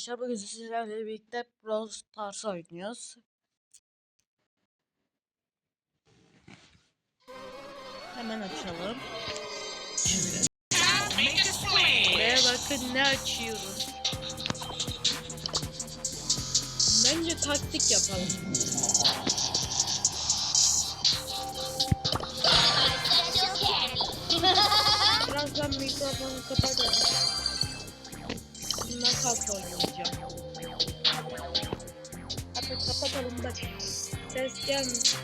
arkadaşlar bugün sizlerle birlikte Brawl Stars oynuyoruz. Hemen açalım. Ve bakın ne açıyoruz. Bence taktik yapalım. Birazdan mikrofonu kapatalım. Bundan kalk oynayacağım. Hadi kapatalım bak. Ses gelmiş.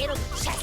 이런 샷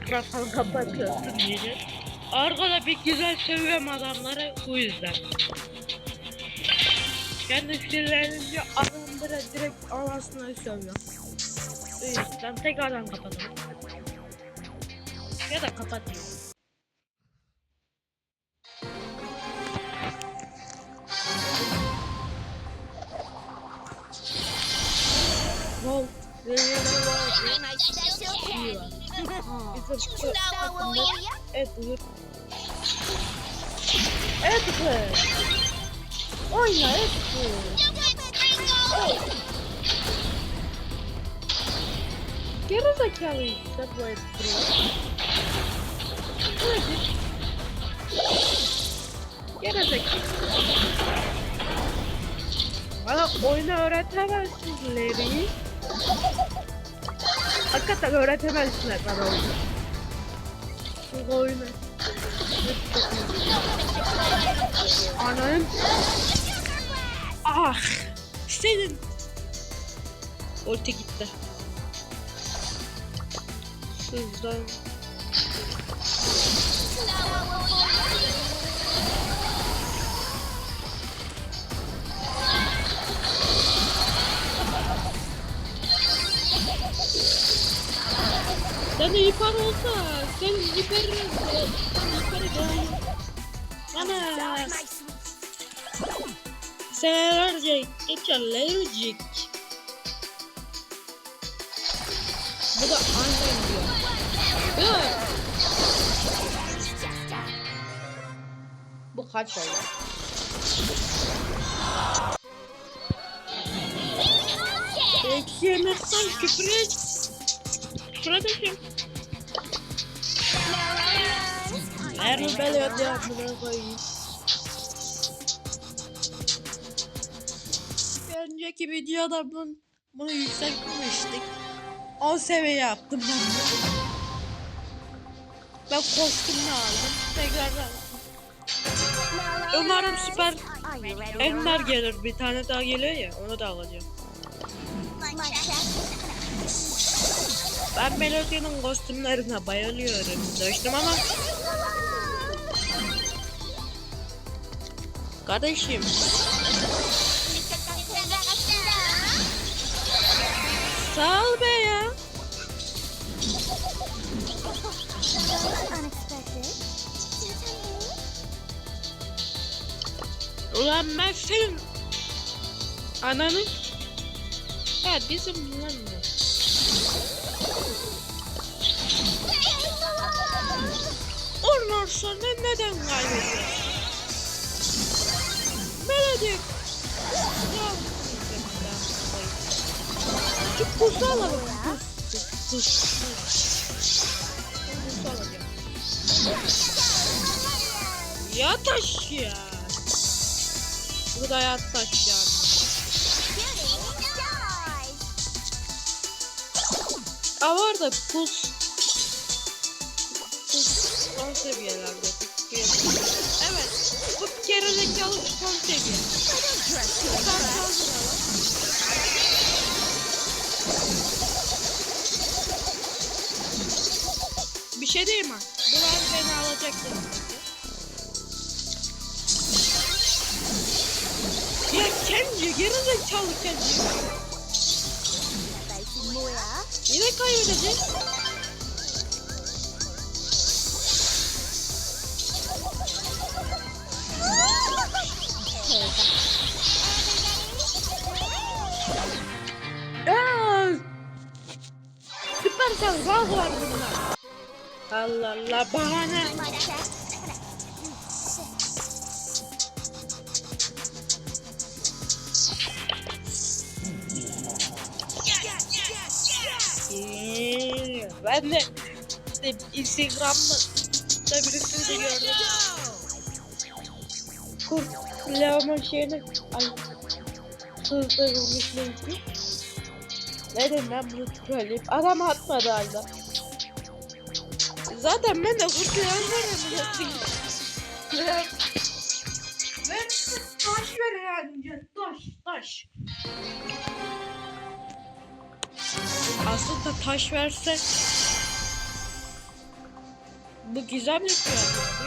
ben mikrofonu kapatıyorsun yine. Arkada bir güzel seviyorum adamları bu yüzden. Kendi sinirlenince adamlara direkt anasını sövüyorum. Bu yüzden tekrardan kapatalım. Ya da kapatayım. Sour for you. Evet buyur. Evet kız. Oyna evet kız. Geri zekalı işte bu et Nedir? Geri zekalı. bak oyunu öğretemezsin Larry. Hakikaten öğretemezsinler bana oyunu. Anam. Ah. Senin. Ulti gitti. Hızdan. Sen de hiper olsa, sen hiper, sen hiper doğru. Ana. Senelerce geçerlerecek. Bu da annem diyor. Evet. Bu kaç oldu? Eksi yemezsen küfür et. Küfür edeceğim. Mermi beliyor diye amına koyayım. Bir önceki videoda bunu, bunu yükseltmiştik. 10 seviye yaptım ben de. Ben kostümünü aldım. Tekrardan. Umarım süper Enler gelir. Bir tane daha geliyor ya. Onu da alacağım. Ben Melody'nin kostümlerine bayılıyorum. Dostum ama kardeşim sağ ol be ya. Ulan ben senin ya bizim lan bu. Ondan sonra neden kaybediyorsun? Ya. Şu kuzu alalım. Ya taş ya. Bu da yat taş yani. Aa var da pus. Pus son seviyelerde. Evet. Bu kere zekalı son seviye. Buradan kaldıralım. Bir şey değil mi? Bulan beni alacaktır. Ya Kenji geri zekalı Kenji. Yine kaybedecek. Allah Allah bahane. Ben de işte Instagram'da da birisini de gördüm. Kurt Leon'un şeyini ay sızdırılmış neydi? Ne dedim ben bunu söyleyeyim. Adam atmadı halde. Zaten ben de kurt Leon'un Ben taş ver yani taş taş. Aslında taş verse bu gizemli kıyafet değil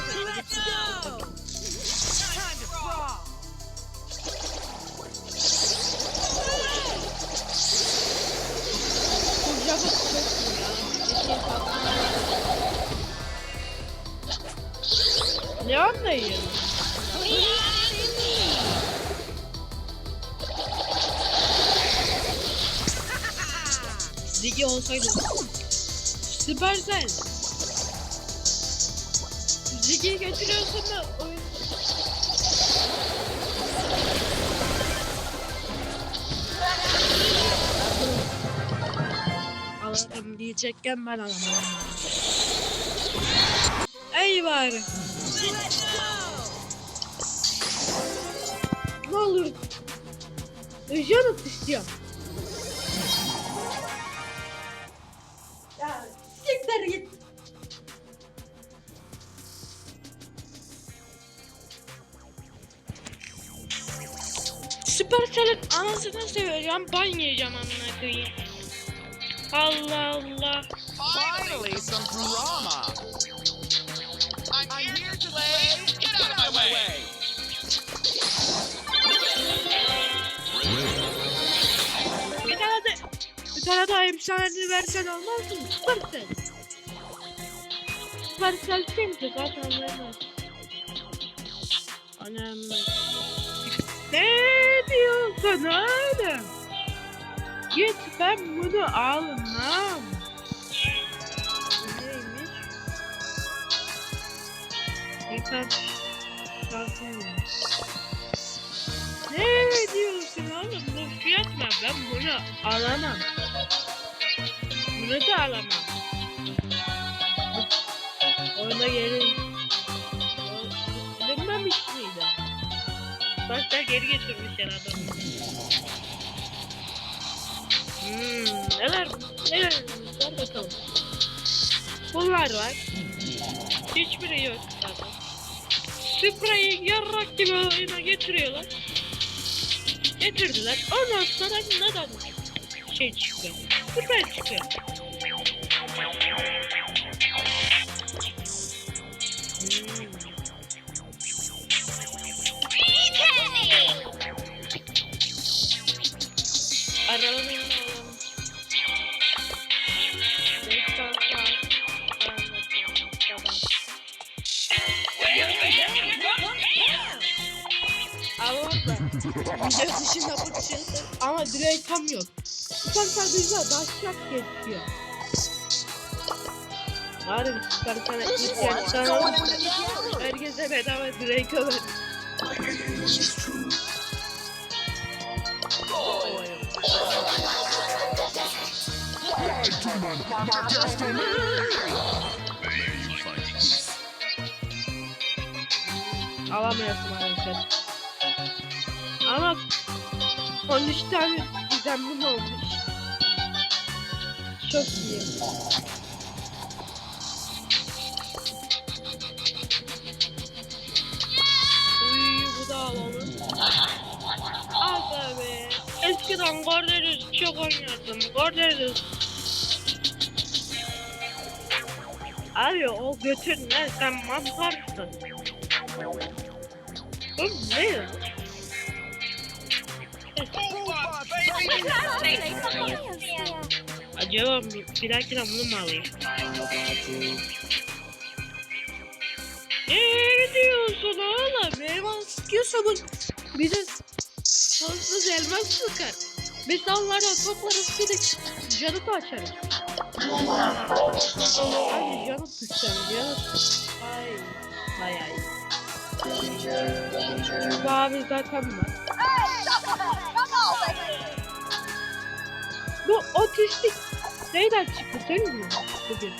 tatlı. Leon da iyi. Ziggy olsaydı. Süpersel. Ziggy'yi götürüyorsun da oyun... Alırım diyecekken ben alamam. Ey bari. Ne olur. Jonathan istiyorum. Ya siktir git. Supercell'in anasını seveceğim. Ban yiyeceğim amına koyayım. Allah Allah. Finally, some drama. Way. Bir tane de bir tane daha efsanevi versen olmaz mı? Supercell. Supercell kimdi zaten vermez. Anam. Ne diyorsun oğlum? Git ben bunu almam. Birkaç şarkı Ne diyorsun oğlum? Bu fiyat mı? Ben bunu alamam. Bunu da alamam. Ona geri... Dönmemiş miydi? Başta geri getirmişler adamı. Hmm, neler, neler var bakalım. Bunlar var. Hiçbiri yok Spreyi yarrak gibi oyuna getiriyorlar. Getirdiler. Ondan sonra neden şey çıkıyor? Süper çıkıyor. Tamam. Video dışında bakışıyorsun. Ama direkt tam yok. Süper sadece daşak geçiyor. Harbi süper sana ihtiyaçlar Herkese bedava direkt alır. Alamıyorsun maalesef. Ama 13 tane gizemlim olmuş. Çok iyi. Uy alalım. Aga be. Eskiden Gorderius çok oynardım. Gorderius. Abi o götün ne? Sen mantarsın. Oğlum ne? Acaba bir, bir dahakine bunu mu alayım? Ne diyorsun oğlum? Elmas sıkıyorsa bu bize sonsuz elmas sıkar. Biz de onlara toplarız gidip canı da açarız. Ay canı tutacağım canı Ay. Ay ay. Bu abi zaten var. Bu otistik neyden çıktı söyleyeyim mi bugün?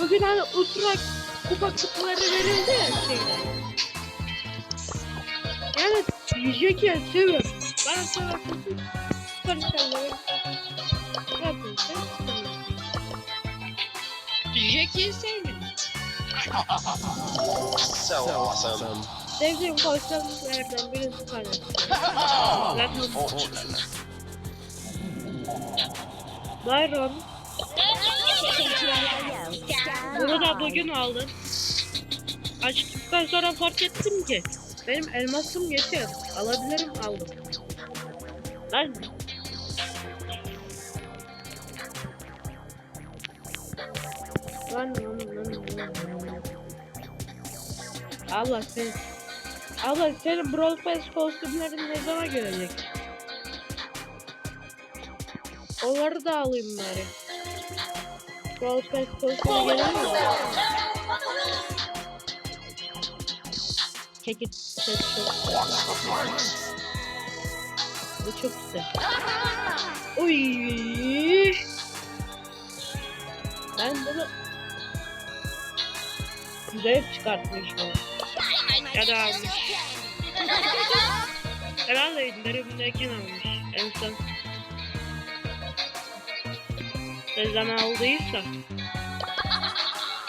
Bugün hani ultra kupa kutuları verildi ya şeyden. Yani Jack'i seviyorum. Bana sorarsanız süper senleri yapıyorsa Jack'i sevmiyorum. So awesome. Sevdiğim konserlerden birisi tanesi. Zaten Byron Bunu da bugün aldım. Açtıktan sonra fark ettim ki benim elmasım yeter. Alabilirim aldım. Lan Lan lan lan lan. Allah seni Allah senin Brawl Pass kostümlerin ne zaman gelecek? Onları da alayım bari. Brawl Pass kostümü gelir mi? Çekit ses çok güzel. Bu çok güzel. Uy. Ben bunu güzel çıkartmışım. Ya da almış. Herhalde indirimdeyken almış. En son. Zaman aldıysa.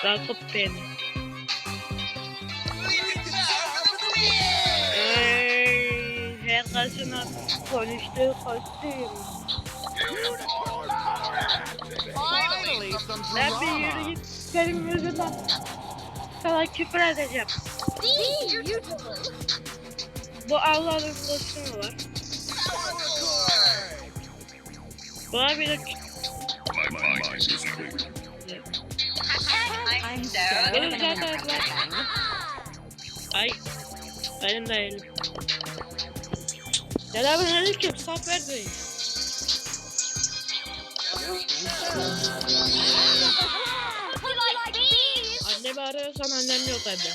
Rakıp beni. Ey, herkesin konuştuğu kostüm. Ben bir yürü git. Benim yüzümden. Sana küfür edeceğim. Bu Allah'ın kostümü var. Bana bir de benim zaten var. Ay. Benim de elim. Selamünaleyküm. Safer Bey. Annemi annem yok evde.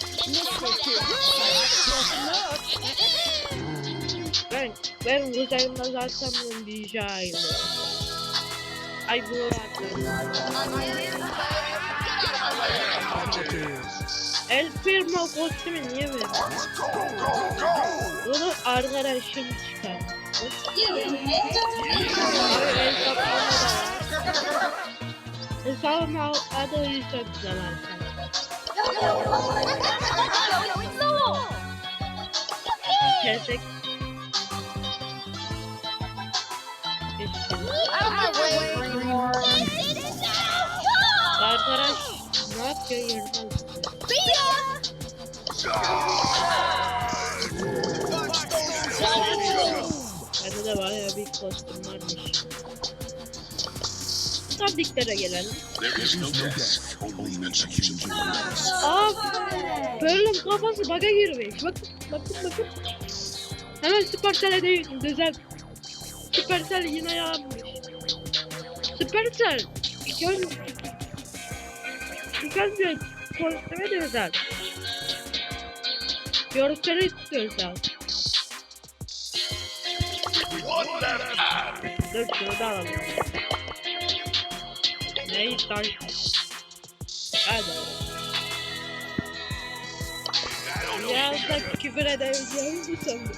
Ben, benim kuzenimde zaten bunun diyeceğim. Ay bu El Primo kostümü niye böyle? Bunu arkadaşım çıkar. Hesabım adı o yüzden güzel arkadaşlar. Kesek. Arkadaş. Bende de var ya bir kostüm varmış. Tabliklere execution. Aa, Pearl'ın kafası baga girmiş. Bak, bakın bakın. Hemen Supercell'e değil, güzel. Supercell yine yanmış. Supercell, gör. Supercell kostümü de güzel. Görseli de güzel. Dur şunu da alalım. Neyi say? Hadi. Da küfür edeceğim bu sandım.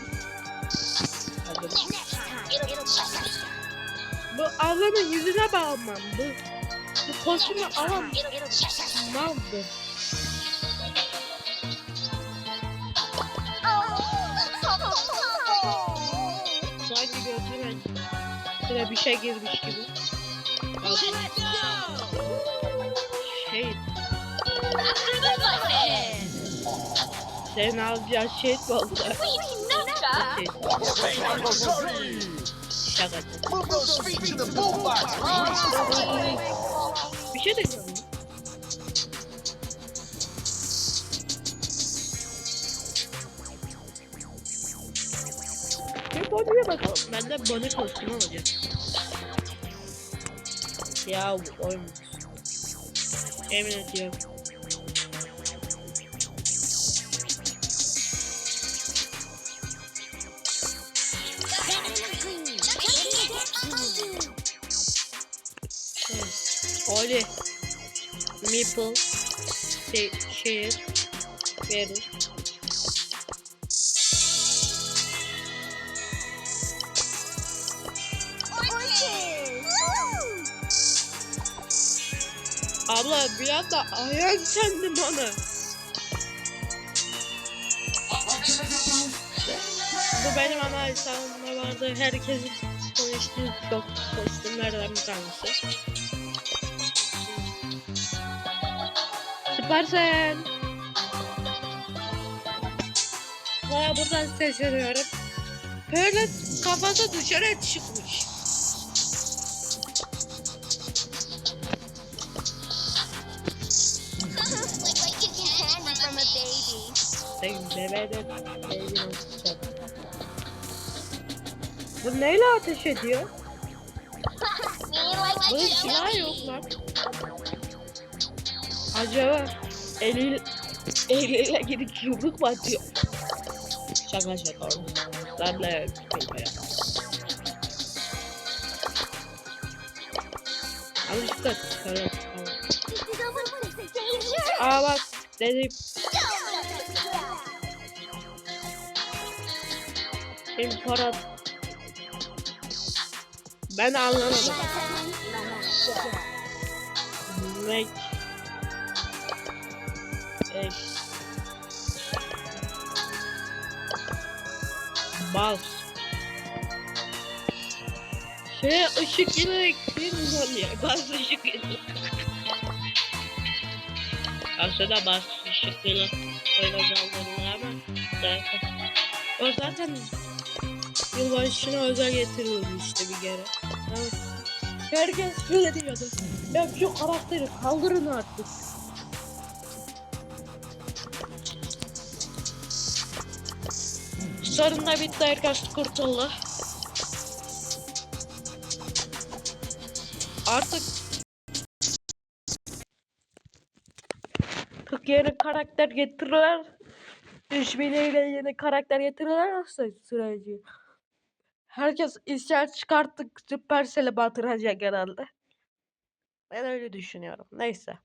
Hadi. Bu ablamın yüzüne bağlamam. Bu, bu kostümü alamam. bu. Sanki götüren şuraya bir şey girmiş gibi. Şey, senin alacağın şey mi oldu? Şey, Bir şey de. Bir Bonnie'ye bakalım. Ben de Bonnie kostümü alacağım. Ya bu oymuş. Emin ediyorum. Oli. Meeple. Şey, şehir. Verus. Abla bir anda ayak sendim bana. Bu benim ana hesabımda vardı. Herkesin konuştuğu çok kostümlerden bir tanesi. Süpersen. Bana buradan sesleniyorum. Böyle kafası dışarı çıkmış. Bu neyle ateş ediyor? Bunun silahı yok lan. Acaba eliyle, eliyle gidip yumruk mu atıyor? Şaka şaka. Ben de bilmiyorum. Alıştık. Evet, tamam. Aa bak dedim Şimdi para... Ben anlamadım. Make... Bas. Şey ışık yine ekleyin ya. Bas ışık yine. Aslında bas ışık yine. Kaldırılır ama. Zaten. O zaten yılbaşına özel getirildi işte bir kere. Evet. Herkes şöyle diyordu. Ya şu karakteri kaldırın artık. Sorun da bitti herkes kurtuldu. Artık Tık yeni karakter getirirler. Düşmeniyle yeni karakter getirirlerse süreci. Herkes isyan çıkarttık Supercell'e batıracak herhalde. Ben öyle düşünüyorum. Neyse.